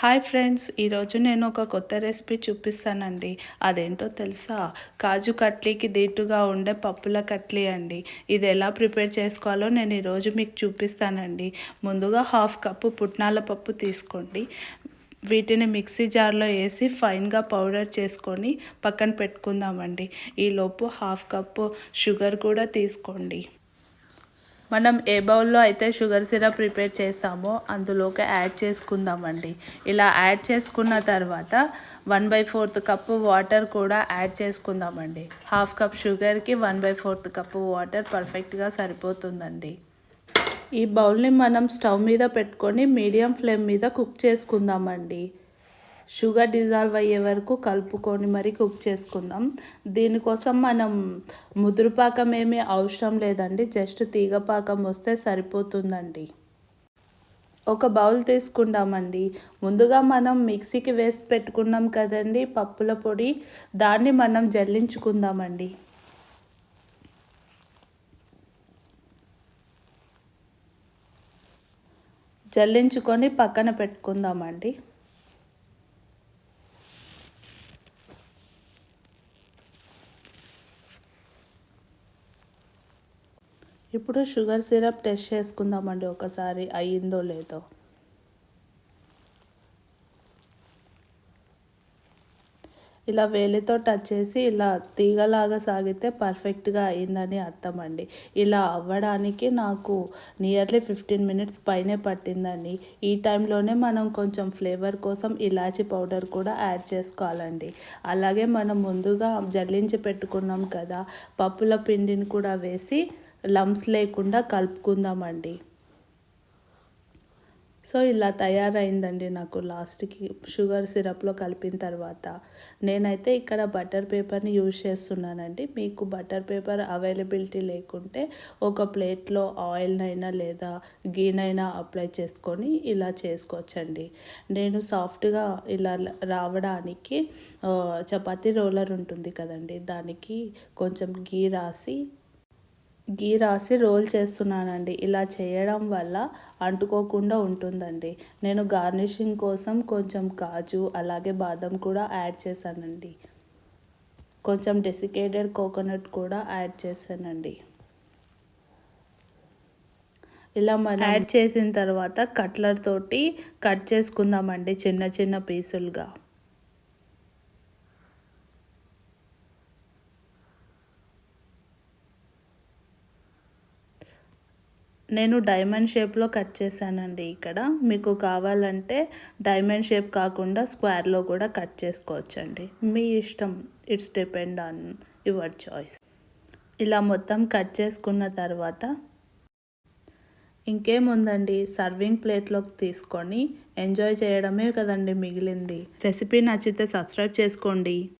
Hi friends ఈరోజు నేను ఒక కొత్త రెసిపీ చూపిస్తానండి. అదేంటో తెలుసా? కాజు కట్లీకి దీటుగా ఉండే పప్పుల కట్లీ అండి. ఇది ఎలా ప్రిపేర్ చేసుకోవాలో నేను ఈరోజు మీకు చూపిస్తానండి. ముందుగా హాఫ్ కప్పు పుట్నాల పప్పు తీసుకోండి. వీటిని మిక్సీ జార్లో వేసి ఫైన్గా పౌడర్ చేసుకొని పక్కన పెట్టుకుందామండి. ఈలోపు హాఫ్ కప్పు షుగర్ కూడా తీసుకోండి. మనం ఏ బౌల్లో అయితే షుగర్ సిరప్ ప్రిపేర్ చేస్తామో అందులోకి యాడ్ చేసుకుందామండి. ఇలా యాడ్ చేసుకున్న తర్వాత one by fourth cup water కూడా యాడ్ చేసుకుందామండి. హాఫ్ కప్ షుగర్కి one by fourth cup water పర్ఫెక్ట్గా సరిపోతుందండి. ఈ బౌల్ని మనం స్టవ్ మీద పెట్టుకొని మీడియం ఫ్లేమ్ మీద కుక్ చేసుకుందామండి. షుగర్ డిజాల్వ్ అయ్యే వరకు కలుపుకొని మరి కుక్ చేసుకుందాం. దీనికోసం మనం ముదురుపాకం ఏమీ అవసరం లేదండి. జస్ట్ తీగపాకం వస్తే సరిపోతుందండి. ఒక బౌల్ తీసుకుందామండి. ముందుగా మనం మిక్సీకి వేసి పెట్టుకున్నాం కదండి పప్పుల పొడి. దాన్ని మనం జల్లించుకుందామండి. జల్లించుకొని పక్కన పెట్టుకుందామండి. ఇప్పుడు షుగర్ సిరప్ టెస్ట్ చేసుకుందామండి ఒకసారి అయ్యిందో లేదో. ఇలా వేలితో టచ్ చేసి ఇలా తీగలాగా సాగితే పర్ఫెక్ట్గా అయిందని అర్థం అండి ఇలా అవ్వడానికి నాకు నియర్లీ ఫిఫ్టీన్ మినిట్స్ పైనే పట్టిందండి. ఈ టైంలోనే మనం కొంచెం ఫ్లేవర్ కోసం ఇలాచి పౌడర్ కూడా యాడ్ చేసుకోవాలండి. అలాగే మనం ముందుగా జల్లించి పెట్టుకున్నాం కదా పప్పుల పిండిని కూడా వేసి లమ్స్ లేకుండా కలుపుకుందామండి. సో ఇలా తయారైందండి నాకు లాస్ట్కి షుగర్ సిరప్లో కలిపిన తర్వాత. నేనైతే ఇక్కడ బటర్ పేపర్ని యూజ్ చేస్తున్నానండి. మీకు బటర్ పేపర్ అవైలబిలిటీ లేకుంటే ఒక ప్లేట్లో ఆయిల్నైనా లేదా గీనైనా అప్లై చేసుకొని ఇలా చేసుకోవచ్చండి. నేను సాఫ్ట్గా ఇలా రావడానికి చపాతీ రోలర్ ఉంటుంది కదండి. దానికి కొంచెం గీ రాసి గీ రాసి రోల్ చేస్తున్నానండి. ఇలా చేయడం వల్ల అంటుకోకుండా ఉంటుందండి. నేను గార్నిషింగ్ కోసం కొంచెం కాజు అలాగే బాదం కూడా యాడ్ చేశానండి. కొంచెం డెసికేటెడ్ కోకోనట్ కూడా యాడ్ చేశానండి. ఇలా మనం యాడ్ చేసిన తర్వాత కట్లర్ తోటి కట్ చేసుకుందామండి చిన్న చిన్న పీసులుగా. నేను డైమండ్ షేప్లో కట్ చేశానండి ఇక్కడ. మీకు కావాలంటే డైమండ్ షేప్ కాకుండా స్క్వేర్లో కూడా కట్ చేసుకోవచ్చండి. మీ ఇష్టం. It's depend on your choice. ఇలా మొత్తం కట్ చేసుకున్న తర్వాత ఇంకేముందండి? సర్వింగ్ ప్లేట్లోకి తీసుకొని ఎంజాయ్ చేయడమే కదండి మిగిలింది. రెసిపీ నచ్చితే సబ్స్క్రైబ్ చేసుకోండి.